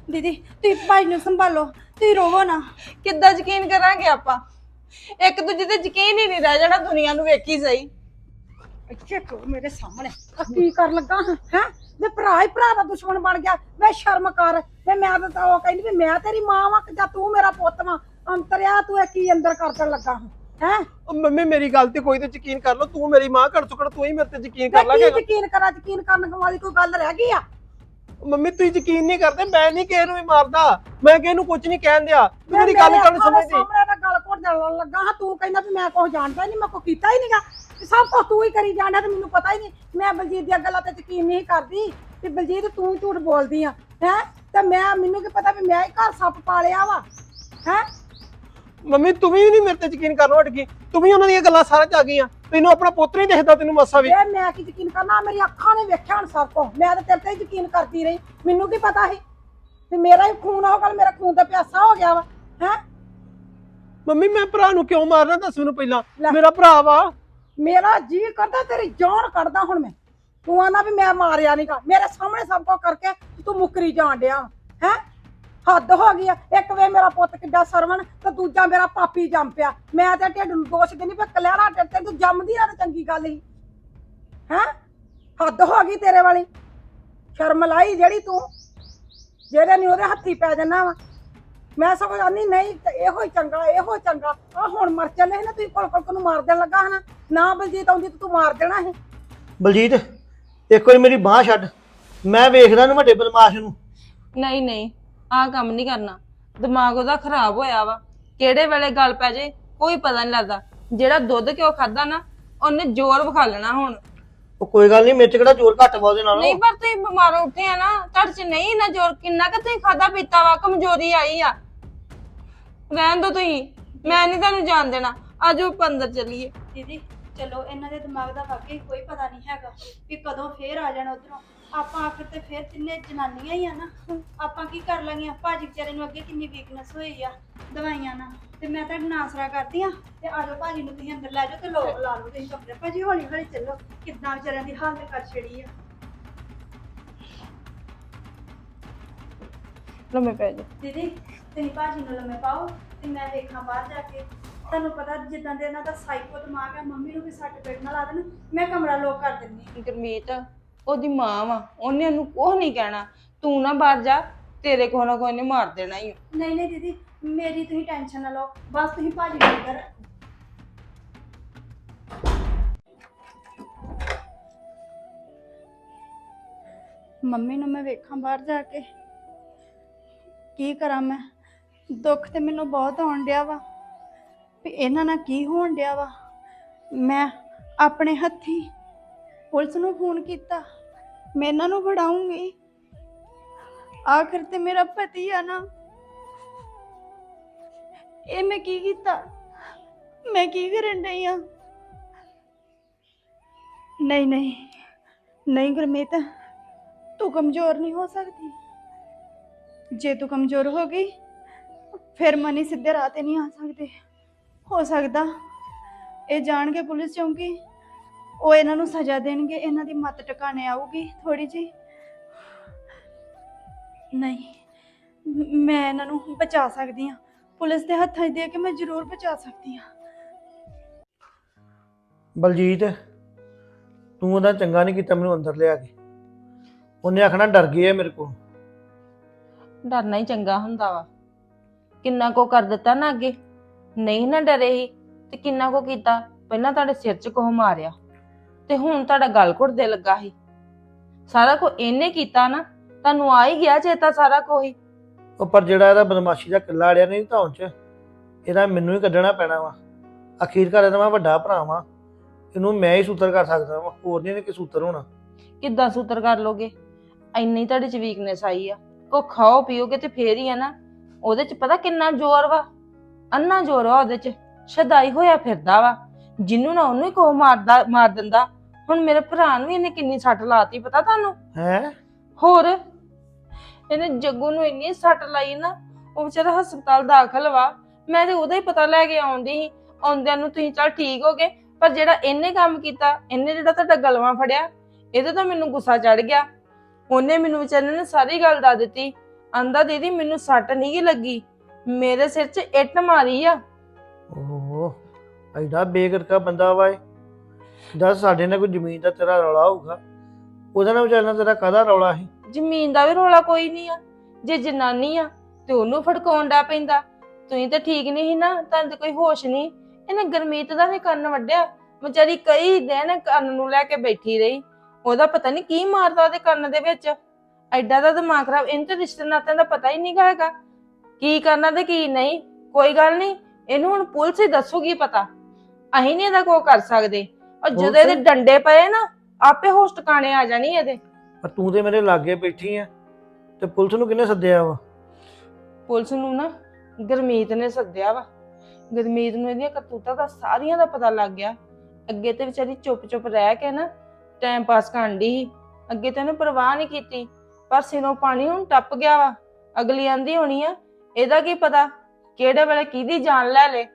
ਦੀਦੀ ਤੁਸੀਂ ਭਾਜੀ ਨੂੰ ਸੰਭਾਲੋ ਤੁਸੀਂ ਰੋਵੋ ਨਾ। ਕਿੱਦਾਂ ਯਕੀਨ ਕਰਾਂਗੇ ਆਪਾਂ? ਇੱਕ ਦੂਜੇ ਤੇ ਯਕੀਨ ਹੀ ਨਹੀਂ ਰਹਿ ਜਾਣਾ ਦੁਨੀਆ ਨੂੰ ਵੇਖੀ ਸਹੀ। ਇੱਥੇ ਕੋ ਮੇਰੇ ਸਾਹਮਣੇ। ਆ ਕੀ ਕਰ ਲੱਗਾ? ਹੈ? ਵੇ ਭਰਾ ਹੀ ਭਰਾ ਦਾ ਦੁਸ਼ਮਣ ਬਣ ਗਿਆ। ਵੇ ਸ਼ਰਮ ਕਰ। ਵੇ ਮੈਂ ਤਾਂ ਤਾਂ ਉਹ ਕਹਿੰਦੀ ਵੀ ਮੈਂ ਤੇਰੀ ਮਾਂ ਵਾਂ ਕਿ ਜਾਂ ਤੂੰ ਮੇਰਾ ਪੁੱਤ ਵਾਂ। ਅੰਤਰਿਆ ਤੂੰ ਇਹ ਕੀ ਅੰਦਰ ਕਰਨ ਲੱਗਾ? ਹੈ? ਉਹ ਮੰਮੀ ਮੇਰੀ ਗੱਲ ਤੇ ਕੋਈ ਤੇ ਯਕੀਨ ਕਰ ਲਓ ਤੂੰ ਮੇਰੀ ਮਾਂ ਘੜ ਚੁੱਕੜ ਤੂੰ ਹੀ ਮੇਰੇ ਤੇ ਯਕੀਨ ਕਰ ਲਾਂਗੇ ਯਕੀਨ ਕਰਾਂ ਯਕੀਨ ਕਰਨ ਵਾਲੀ ਕੋਈ ਗੱਲ ਰਹਿ ਗਈ ਆ? ਮੰਮੀ ਤੂੰ ਯਕੀਨ ਨਹੀਂ ਕਰਦੇ ਮੈਂ ਨਹੀਂ ਕਿਸੇ ਨੂੰ ਵੀ ਮਾਰਦਾ। ਮੈਂ ਕਿਸੇ ਨੂੰ ਕੁਝ ਨਹੀਂ ਕਹਿਣ ਦਿਆ। ਤੂੰ ਮੇਰੀ ਗੱਲ ਕਰਨ ਸਮਝਦੀ ਸਾਹਮਣੇ ਦਾ ਗੱਲ ਘੁੱਟ ਦੇਣ ਲੱਗਾ ਹਾਂ ਤੂੰ ਕਹਿੰਦਾ ਵੀ ਮੈਂ ਕੁਝ ਜਾਣਦਾ ਨਹੀਂ ਮੈਂ ਕੁਝ ਕੀਤਾ ਹੀ ਨਹੀਂਗਾ। ਸਭ ਕੁਝ ਤੂੰ ਹੀ ਕਰੀ ਜਾਣਾ ਤੇ ਮੈਨੂੰ ਪਤਾ ਹੀ ਨਹੀਂ। ਮੈਂ ਬਲਜੀਤ ਦੀਆਂ ਗੱਲਾਂ ਤੇ ਯਕੀਨ ਨਹੀਂ ਕਰਦੀ ਕਿ ਬਲਜੀਤ ਤੂੰ ਝੂਠ ਬੋਲਦੀ ਆ ਹੈ? ਤੇ ਮੈਂ ਮੈਨੂੰ ਕੀ ਪਤਾ ਵੀ ਮੈਂ ਹੀ ਘਰ ਸੱਪ ਪਾਲਿਆ ਵਾ ਹੈ? ਮੰਮੀ ਤੂੰ ਵੀ ਨਹੀਂ ਮੇਰੇ ਤੇ ਯਕੀਨ ਕਰਨ ਹਟ ਗਈ। ਤੂੰ ਵੀ ਉਹਨਾਂ ਦੀਆਂ ਗੱਲਾਂ ਸਾਰਾ ਚ ਆ ਗਈਆਂ। ਤੈਨੂੰ ਆਪਣਾ ਪੁੱਤ ਨਹੀਂ ਦਿਖਦਾ ਤੈਨੂੰ ਮੱਸਾ ਵੀ। ਮੈਂ ਕੀ ਯਕੀਨ ਕਰਨਾ? ਮੇਰੀ ਅੱਖਾਂ ਨੇ ਵੇਖਿਆ ਹੁਣ ਸਭ ਕੁਝ ਮੈਂ ਤਾਂ ਤੇਰੇ ਤੇ ਹੀ ਯਕੀਨ ਕਰਦੀ ਰਹੀ। ਮੈਨੂੰ ਕੀ ਪਤਾ ਸੀ ਵੀ ਮੇਰਾ ਹੀ ਖੂਨ ਆ ਉਹ ਗੱਲ ਮੇਰਾ ਖੂਨ ਦਾ ਪਿਆਸਾ ਹੋ ਗਿਆ ਵਾ। ਹੈ? ਮੰਮੀ ਮੈਂ ਭਰਾ ਨੂੰ ਕਿਉਂ ਮਾਰਨਾ? ਦੱਸ ਮੈਨੂੰ ਪਹਿਲਾਂ। ਲੈ। ਮੇਰਾ ਭਰਾ ਵਾ। ਮੇਰਾ ਜੀ ਕਰਦਾ ਤੇਰੀ ਜਾਨ ਕੱਢਦਾ ਹੁਣ ਮੈਂ। ਤੂੰ ਆਨਾ ਵੀ ਮੈਂ ਮਾਰਿਆ ਨਹੀਂਗਾ ਮੇਰੇ ਸਾਹਮਣੇ ਸਭ ਕੁਝ ਕਰਕੇ ਤੂੰ ਮੁੱਕਰੀ ਜਾਣ ਡਿਆ। ਹੈ? ਹੱਦ ਹੋ ਗਈ ਆ। ਇੱਕ ਵੇ ਮੇਰਾ ਪੁੱਤ ਕਿੱਡਾ ਸਰਵਣ ਤੇ ਦੂਜਾ ਮੇਰਾ ਪਾਪੀ ਜੰਮ ਪਿਆ। ਮੈਂ ਤੇ ਢਿੱਡ ਨੂੰ ਦੋਸ਼ ਦਿੰਦੀ ਪਈ ਕਲਿਆਣਾ ਢਿੱਡ ਤੇ ਤੂੰ ਜੰਮਦੀ ਆ ਤਾਂ ਚੰਗੀ ਗੱਲ ਹੀ। ਹੈ? ਹੱਦ ਹੋ ਗਈ ਤੇਰੇ ਵਾਲੀ। ਸ਼ਰਮ ਲਾਈ ਜਿਹੜੀ ਤੂੰ। ਜਿਹੜੇ ਨਹੀਂ ਉਹਦੇ ਹੱਥੀ ਪੈ ਜਾਣਾ ਵਾ। ਮੈਂ ਸਗੋਂ ਆਨੀ ਨਹੀਂ ਤੇ ਇਹੋ ਹੀ ਚੰਗਾ ਇਹੋ ਚੰਗਾ। ਆ ਹੁਣ ਮਰ ਚੱਲੇ ਸੀ ਨਾ ਤੁਸੀਂ ਕੋਲ ਕੋਲ ਨੂੰ ਮਾਰ ਦੇਣ ਲੱਗਾ ਹਨਾ ਨਾ। ਬਲਜੀਤ ਆਉਂਦੀ ਤਾਂ ਤੂੰ ਮਾਰ ਦੇਣਾ ਸੀ। ਬਲਜੀਤ ਇੱਕ ਵਾਰੀ ਮੇਰੀ ਬਾਹ ਛੱਡ। ਮੈਂ ਵੇਖਦਾ ਨੂੰ ਵੱਡੇ ਬਦਮਾਸ਼ ਨੂੰ। ਨਹੀਂ ਨਹੀਂ। ਆਹ ਕੰਮ ਨਹੀਂ ਕਰਨਾ। ਦਿਮਾਗ ਉਹਦਾ ਖਰਾਬ ਹੋਇਆ ਵਾ। ਕਿਹੜੇ ਵੇਲੇ ਗੱਲ ਪੈ ਜੇ ਕੋਈ ਪਤਾ ਨਹੀਂ ਲੱਗਦਾ। ਜਿਹੜਾ ਦੁੱਧ ਕਿਉਂ ਖਾਦਾ ਨਾ ਉਹਨੇ ਜ਼ੋਰ ਵਿਖਾ ਲੈਣਾ ਹੁਣ। ਉਹ ਕੋਈ ਗੱਲ ਨਹੀਂ ਮੇਰੇ ਚ ਕਿਹੜਾ ਜ਼ੋਰ ਘੱਟ ਵਾ ਉਹਦੇ ਨਾਲੋਂ। ਨਹੀਂ ਪਰ ਤੁਸੀਂ ਬਿਮਾਰ ਉੱਠੇ ਆ ਨਾ ਤੁਹਾਡੇ ਚ ਨਹੀਂ ਨਾ ਜ਼ੋਰ ਕਿੰਨਾ ਕਿ ਤੁਸੀਂ ਖਾਦਾ ਪੀਤਾ ਵਾ ਕਮਜ਼ੋਰੀ ਆਈ ਆ। ਰਹਿਣ ਦੋ ਤੁਸੀਂ ਮੈਂ ਨਹੀਂ ਤੁਹਾਨੂੰ ਜਾਣ ਦੇਣਾ। ਆਜੋ ਆਪਾਂ ਅੰਦਰ ਚੱਲੀਏ। ਦੀਦੀ ਚਲੋ ਇਹਨਾਂ ਦੇ ਦਿਮਾਗ ਦਾ ਵਾਕਈ ਕੋਈ ਪਤਾ ਨਹੀਂ ਹੈਗਾ ਕਿ ਕਦੋਂ ਫੇਰ ਆ ਜਾਣਾ ਉਧਰੋਂ। ਆਪਾਂ ਆਖਰ ਤੇ ਫੇਰ ਤਿੰਨੇ ਜਨਾਨੀਆਂ ਹੀ ਆ ਨਾ। ਆਪਾਂ ਕੀ ਕਰ ਲਾਂਗੀਆਂ ਭਾਜੀ ਵਿਚਾਰੇ ਨੂੰ ਅੱਗੇ ਕਿੰਨੀ ਵੀਕਨੈਸ ਹੋਈ ਆ ਦਵਾਈਆਂ ਨਾਲ। ਤੇ ਮੈਂ ਤਾਂ ਨਾਸਰਾ ਕਰਦੀ ਆ। ਤੇ ਆਜੋ ਭਾਜੀ ਨੂੰ ਤੁਸੀਂ ਅੰਦਰ ਲੈ ਜਾਓ ਤੇ ਲੋ ਲਾ ਲਓ ਤੁਸੀਂ ਕੱਪੜੇ। ਭਾਜੀ ਹੌਲੀ ਹੌਲੀ ਚੱਲੋ। ਕਿੱਦਾਂ ਵਿਚਾਰਿਆਂ ਦੀ ਹਾਲਤ ਕਰ ਛੜੀ ਆ। ਲੰਮੇ ਪੈ ਜਾ ਦੀਦੀ ਤੁਸੀਂ ਭਾਜੀ ਨੂੰ ਲੰਮੇ ਪਾਓ ਤੇ ਮੈਂ ਵੇਖਾਂ ਬਾਹਰ ਜਾ ਕੇ। ਤੁਹਾਨੂੰ ਪਤਾ ਜਿੱਦਾਂ ਦੇ ਇਹਨਾਂ ਦਾ ਸਾਈਕੋ ਦਿਮਾਗ ਹੈ ਮੰਮੀ ਨੂੰ ਵੀ ਸੱਟ ਪੇਟ ਨਾ ਲਾ ਦੇਣ। ਮੈਂ ਕਮਰਾ ਲੋਕ ਕਰ ਦਿੰਦੀ। ਗੁਰਮੀਤ ਉਹਦੀ ਮਾਂ ਵਾ ਉਹਨੇ ਉਹਨੂੰ ਕੁਝ ਨਹੀਂ ਕਹਿਣਾ। ਤੂੰ ਨਾ ਬਾਹਰ ਜਾ ਤੇਰੇ ਕੋਲ ਨਾ ਕੋਈ ਨੇ ਮਾਰ ਦੇਣਾ ਹੀ ਨਹੀਂ ਨਹੀਂ ਦੀਦੀ ਮੇਰੀ ਤੁਸੀਂ ਟੈਨਸ਼ਨ ਨਾ ਲਓ ਬਸ ਤੁਸੀਂ ਭਾਜੀ ਨੂੰ ਅੰਦਰ ਮੰਮੀ ਨੂੰ ਮੈਂ ਵੇਖਾਂ ਬਾਹਰ ਜਾ ਕੇ। ਕੀ ਕਰਾਂ ਮੈਂ? ਦੁੱਖ ਤੇ ਮੈਨੂੰ ਬਹੁਤ ਆਉਣ ਡਿਆ ਵਾ। ਵੀ ਇਹਨਾਂ ਨਾਲ ਕੀ ਹੋਣ ਡਿਆ ਵਾ? ਮੈਂ ਆਪਣੇ ਹੱਥੀ ਪੁਲਿਸ ਨੂੰ ਫੋਨ ਕੀਤਾ। ਮੈਂ ਇਹਨਾਂ ਨੂੰ ਫੜਾਉਂਗੀ। ਆਖਰ ਤੇ ਮੇਰਾ ਪਤੀ ਆ ਨਾ। ਇਹ ਮੈਂ ਕੀ ਕੀਤਾ? ਮੈਂ ਕੀ ਕਰਨ ਡਈ ਆ? ਨਹੀਂ ਨਹੀਂ। ਨਹੀਂ ਗੁਰਮੀਤ, ਤੂੰ ਕਮਜ਼ੋਰ ਨਹੀਂ ਹੋ ਸਕਦੀ। ਜੇ ਤੂੰ ਕਮਜ਼ੋਰ ਹੋ ਗਈ, ਫਿਰ ਮਨੀ ਸਿੱਧੇ ਰਾਹ ਤੇ ਨਹੀਂ ਆ ਸਕਦੇ। ਹੋ ਸਕਦਾ ਇਹ ਜਾਣ ਕੇ ਪੁਲਿਸ ਚੌਂਕੀ ਉਹ ਇਹਨਾਂ ਨੂੰ ਸਜ਼ਾ ਦੇਣਗੇ ਇਹਨਾਂ ਦੀ ਮੱਤ ਟਿਕਾਣੇ ਆਊਗੀ ਥੋੜੀ ਜੀ ਨਹੀਂ ਮ- ਮੈਂ ਇਹਨਾਂ ਨੂੰ ਬਚਾ ਸਕਦੀ ਹਾਂ। ਪੁਲਿਸ ਦੇ ਹੱਥਾਂ 'ਚ ਦੇ ਕੇ ਮੈਂ ਜ਼ਰੂਰ ਬਚਾ ਸਕਦੀ ਹਾਂ। ਬਲਜੀਤ ਤੂੰ ਉਹਦਾ ਚੰਗਾ ਨਹੀਂ ਕੀਤਾ ਮੈਨੂੰ ਅੰਦਰ ਲਿਆ ਕੇ। ਉਹਨੇ ਆਖਣਾ ਡਰ ਗਈ ਹੈ ਮੇਰੇ ਕੋਲ। ਡਰਨਾ ਹੀ ਚੰਗਾ ਹੁੰਦਾ ਵਾ। ਕਿੰਨਾ ਕੋ ਕਰ ਦਿੱਤਾ ਨਾ ਅੱਗੇ। ਨਹੀਂ ਨਾ ਡਰੇ ਹੀ ਤੇ ਕਿੰਨਾ ਕੋ ਕੀਤਾ। ਪਹਿਲਾਂ ਤੁਹਾਡੇ ਸਿਰ 'ਚ ਕੋਹ ਮਾਰਿਆ। ਤੇ ਹੁਣ ਤੁਹਾਡਾ ਗਲ ਘੁੱਟਦੇ ਲੱਗਾ ਸੀ। ਸਾਰਾ ਕੋ ਇਹਨੇ ਕੀਤਾ ਨਾ ਤੁਹਾਨੂੰ ਆ ਹੀ ਗਿਆ ਚੇਤਾ ਸਾਰਾ ਕੋਈ ਉਹ ਪਰ ਜਿਹੜਾ ਇਹਦਾ ਬਦਮਾਸ਼ੀ ਦਾ ਕਿੱਲਾ ਅੜਿਆ ਨਹੀਂ ਧੌਣ ਚ ਇਹਦਾ ਮੈਨੂੰ ਹੀ ਕੱਢਣਾ ਪੈਣਾ ਵਾ। ਅਖੀਰ ਘਰ ਇਹਦਾ ਮੈਂ ਵੱਡਾ ਭਰਾ ਵਾਂ। ਇਹਨੂੰ ਮੈਂ ਹੀ ਸੂਤਰ ਕਰ ਸਕਦਾ ਵਾਂ ਹੋਰ ਨਹੀਂ ਇਹਨੇ ਕਿ ਸੂਤਰ ਹੋਣਾ। ਕਿੱਦਾਂ ਸੂਤਰ ਕਰ ਲੋਗੇ? ਇੰਨੀ ਤੁਹਾਡੇ 'ਚ ਵੀਕਨੈਸ ਆਈ ਆ। ਕੋ ਖਾਓ ਪੀਓਗੇ ਤੇ ਫੇਰ ਹੀ ਆ ਨਾ। ਉਹਦੇ 'ਚ ਪਤਾ ਕਿੰਨਾ ਜ਼ੋਰ ਵਾ? ਅੰਨਾ ਜ਼ੋਰ ਵਾ ਉਹਦੇ 'ਚ। ਸ਼ਦਾਈ ਹੋਇਆ ਫਿਰਦਾ ਵਾ। ਜਿਹਨੂੰ ਨਾ ਉਹਨੂੰ ਹੀ ਕੋ ਮਾਰਦਾ ਮਾਰ ਦਿੰਦਾ। ਹੁਣ ਮੇਰੇ ਭਰਾ ਨੂੰ ਇਹਨੇ ਕਿੰਨੀ ਸੱਟ ਲਾਤੀ ਪਤਾ ਤੁਹਾਨੂੰ? ਹੈ? ਹੋਰ ਇਹਨੇ ਜੱਗੂ ਨੂੰ ਇੰਨੀ ਸੱਟ ਲਾਈ ਨਾ ਉਹ ਵਿਚਾਰਾ ਹਸਪਤਾਲ ਦਾਖਲ ਵਾ। ਮੈਂ ਤੇ ਉਹਦਾ ਹੀ ਪਤਾ ਲੈ ਕੇ ਆਉਂਦੀ ਸੀ ਆਉਂਦਿਆਂ ਨੂੰ ਤੁਸੀਂ ਚੱਲ ਠੀਕ ਹੋ ਗਏ ਪਰ ਜਿਹੜਾ ਇਹਨੇ ਕੰਮ ਕੀਤਾ ਇਹਨੇ ਜਿਹੜਾ ਤੁਹਾਡਾ ਗਲਵਾ ਫੜਿਆ ਇਹਦੇ ਤੋਂ ਮੈਨੂੰ ਗੁੱਸਾ ਚੜ ਗਿਆ। ਉਹਨੇ ਮੈਨੂੰ ਵਿਚਾਰੇ ਨੇ ਸਾਰੀ ਗੱਲ ਦੱਸ ਦਿੱਤੀ ਆਂਦਾ ਦੀਦੀ ਮੈਨੂੰ ਸੱਟ ਨਹੀਂ ਲੱਗੀ ਮੇਰੇ ਸਿਰ 'ਚ ਇੱਟ ਮਾਰੀ ਆ। ਓਹ ਐਡਾ ਬੇਗਰਕਾ ਬੰਦਾ ਵਾ ਇਹ। ਦੱਸ ਸਾਡੇ ਨਾਲ ਕੋਈ ਜ਼ਮੀਨ ਦਾ ਤੇਰਾ ਰੌਲਾ ਹੋਊਗਾ? ਉਹਦਾ ਨਾਲ ਵਿਚਾਰਨਾ ਤੇਰਾ ਕਾਹਦਾ ਰੌਲਾ ਸੀ? ਜ਼ਮੀਨ ਦਾ ਵੀ ਰੋਲਾ ਕੋਈ ਨਹੀਂ ਆ। ਜੇ ਜਨਾਨੀ ਆ, ਤੇ ਉਹਨੂੰ ਫੜਕਾਉਣ ਦਾ ਪੈਂਦਾ। ਤੁਸੀਂ ਤਾਂ ਠੀਕ ਨਹੀਂ ਸੀ ਨਾ, ਤੁਹਾਨੂੰ ਤਾਂ ਕੋਈ ਹੋਸ਼ ਨਹੀਂ। ਇਹਨੇ ਗਰਮੀਤ ਦਾ ਵੀ ਕੰਨ ਵੱਢਿਆ। ਵਿਚਾਰੀ ਕਈ ਦਿਨ ਕੰਨ ਨੂੰ ਲੈ ਕੇ ਬੈਠੀ ਰਹੀ। ਉਹਦਾ ਪਤਾ ਨਹੀਂ ਕੀ ਮਾਰਦਾ ਉਹਦੇ ਕੰਨ ਦੇ ਵਿੱਚ। ਐਡਾ ਦਾ ਦਿਮਾਗ ਖਰਾਬ, ਇਹਨੂੰ ਤਾਂ ਰਿਸ਼ਤੇ ਨਾਤਿਆਂ ਦਾ ਪਤਾ ਹੀ ਨਹੀਂ ਹੈਗਾ। ਕੀ ਕਰਨਾ ਤੇ ਕੀ ਨਹੀਂ, ਕੋਈ ਗੱਲ ਨਹੀਂ। ਇਹਨੂੰ ਹੁਣ ਪੁਲਿਸ ਹੀ ਦੱਸੂਗੀ ਪਤਾ। ਅਸੀਂ ਨਹੀਂ ਇਹਦਾ ਕੋਈ ਕਰ ਸਕਦੇ। ਔਰ ਜਦੋਂ? ਇਹਦੇ ਡੰਡੇ ਪਏ ਨਾ ਆਪੇ ਹੋਸ਼ ਟਿਕਾਣੇ ਆ ਜਾਣੀ ਇਹਦੇ। ਪਰ ਤੂੰ ਤੇ ਮੇਰੇ ਲਾਗੇ ਬੈਠੀ ਆ ਤੇ ਪੁਲਿਸ ਨੂੰ ਕਿਹਨੇ ਸੱਦਿਆ ਵਾ? ਪੁਲਿਸ ਨੂੰ ਨਾ ਗਰਮੀਤ ਨੇ ਸੱਦਿਆ ਵਾ। ਗਰਮੀਤ ਨੂੰ ਇਹਦੀਆਂ ਕਰਤੂਤਾਂ ਦਾ ਸਾਰੀਆਂ ਦਾ ਪਤਾ ਲੱਗ ਗਿਆ। ਅੱਗੇ ਤੇ ਵਿਚਾਰੀ ਚੁੱਪ-ਚੁੱਪ ਰਹਿ ਕੇ ਨਾ ਟਾਈਮ ਪਾਸ ਕਰਨ ਦੀ ਸੀ। ਅੱਗੇ ਤੇ ਇਹਨੇ ਪਰਵਾਹ ਨਹੀਂ ਕੀਤੀ ਪਰ ਸਿਰੋਂ ਪਾਣੀ ਹੁਣ ਟੱਪ ਗਿਆ ਵਾ। ਅਗਲੀ ਆਂਦੀ ਹੋਣੀ ਆ ਇਹਦਾ ਕੀ ਪਤਾ ਕਿਹੜੇ ਵੇਲੇ ਕਿਹਦੀ ਜਾਨ ਲੈ ਲੇ।